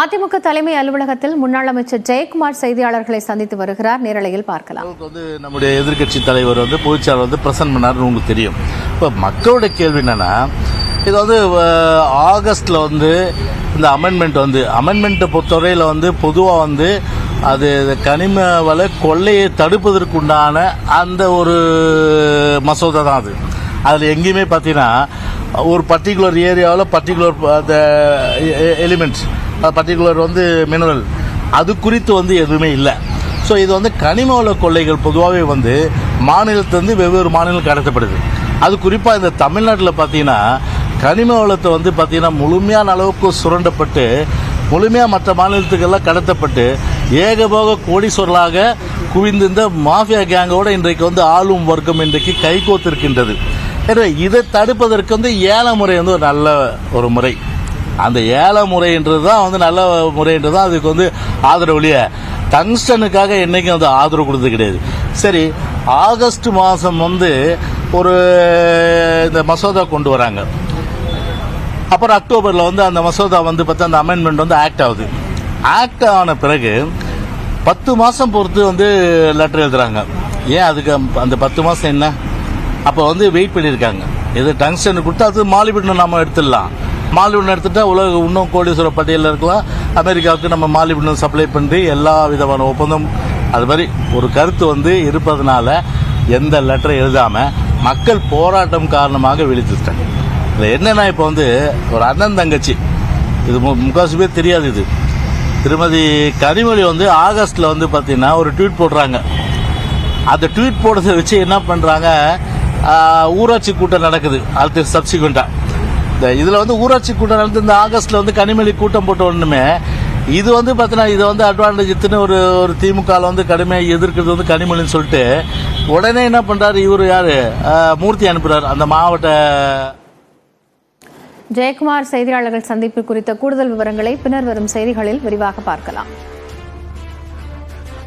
அதிமுக தலைமை அலுவலகத்தில் முன்னாள் அமைச்சர் ஜெயக்குமார் செய்தியாளர்களை சந்தித்து வருகிறார். நேரலையில் பார்க்கலாம். வந்து நம்முடைய எதிர்கட்சி தலைவர் வந்து பொதுச்செயலாளர் வந்து பிரசன் பண்ணாருன்னு உங்களுக்கு தெரியும். இப்போ மக்களோட கேள்வி என்னன்னா இது வந்து ஆகஸ்ட்ல வந்து இந்த அமெண்ட்மெண்ட் வந்து அமெண்ட்மெண்ட்டை பொறுத்தவரையில் வந்து பொதுவாக வந்து அது கனிம வள கொள்ளையை தடுப்பதற்குண்டான அந்த ஒரு மசோதா தான் அது. அதில் எங்கேயுமே பார்த்தீங்கன்னா ஒரு பர்டிகுலர் ஏரியாவில் பர்டிகுலர் அந்த எலிமெண்ட்ஸ் பர்டிகுலர் வந்து மினரல் அது குறித்து வந்து எதுவுமே இல்லை. ஸோ இது வந்து கனிம வள கொள்ளைகள் பொதுவாகவே வந்து மாநிலத்திலிருந்து வெவ்வேறு மாநிலம் கடத்தப்படுது அது குறிப்பாக இந்த தமிழ்நாட்டில் பார்த்தீங்கன்னா கனிம வளத்தை வந்து பார்த்திங்கன்னா முழுமையான அளவுக்கு சுரண்டப்பட்டு முழுமையாக மற்ற மாநிலத்துக்கெல்லாம் கடத்தப்பட்டு ஏகபோக கோடீஸ்வரலாக குவிந்து இந்த மாஃபியா கேங்கோட இன்றைக்கு வந்து ஆளும் வர்க்கம் இன்றைக்கு கைகோத்திருக்கின்றது. எனவே இதை தடுப்பதற்கு வந்து ஏல முறை வந்து ஒரு நல்ல ஒரு முறை. அந்த ஏல முறைன்றது தான் வந்து நல்ல முறைன்றது தான் அதுக்கு வந்து ஆதரவு இல்லைய டங்ஸ்டனுக்காக என்றைக்கும் வந்து ஆதரவு கொடுத்தது கிடையாது. சரி ஆகஸ்ட் மாதம் வந்து ஒரு இந்த மசோதா கொண்டு வராங்க. அப்புறம் அக்டோபரில் வந்து அந்த மசோதா வந்து பார்த்தா அந்த அமெண்ட்மெண்ட் வந்து ஆக்ட் ஆகுது. ஆக்ட் ஆன பிறகு பத்து மாதம் பொறுத்து வந்து லெட்டர் எழுதுறாங்க. ஏன் அதுக்கு அந்த பத்து மாதம் என்ன? அப்போ வந்து வெயிட் பண்ணியிருக்காங்க. இது டங்ஸ்டன் கொடுத்தா அது மாலிபிட்னம் நம்ம எடுத்துடலாம். மாலிபிட்னம் எடுத்துட்டா உலக இன்னும் கோடீஸ்வர பட்டியலில் இருக்கலாம். அமெரிக்காவுக்கு நம்ம மாலிபிட்னம் சப்ளை பண்ணி எல்லா விதமான ஒப்பந்தம். அது மாதிரி ஒரு கருத்து வந்து இருப்பதனால எந்த லெட்டரை எழுதாமல் மக்கள் போராட்டம் காரணமாக விழித்துட்டாங்க இதில் என்னென்னா இப்போ வந்து ஒரு அண்ணன் தங்கச்சி. இது மு- பேர் தெரியாது இது. திருமதி கனிமொழி வந்து ஆகஸ்ட்டில் வந்து பார்த்தீங்கன்னா ஒரு ட்வீட் போடுறாங்க. அந்த ட்வீட் போடுறதை வச்சு என்ன பண்ணுறாங்க ஊராட்சி கூட்டம் நடக்குது. அடுத்து சப்சிக்வெண்ட்டாக இந்த இதில் வந்து ஊராட்சி கூட்டம் நடந்து இந்த ஆகஸ்ட்ல வந்து கனிமொழி கூட்டம் போட்ட ஒன்றுமே இது வந்து பார்த்தீங்கன்னா இதை வந்து அட்வான்டேஜ் இத்தனை ஒரு ஒரு திமுக வந்து கடுமையாக எதிர்க்கிறது வந்து கனிமொழின்னு சொல்லிட்டு உடனே என்ன பண்ணுறாரு இவர் யார்? மூர்த்தி அனுப்புகிறார் அந்த மாவட்ட ஜெயக்குமார் செய்தியாளர்கள் சந்திப்பு குறித்த கூடுதல் விவரங்களை பின்னர் வரும் செய்திகளில் விரிவாக பார்க்கலாம்.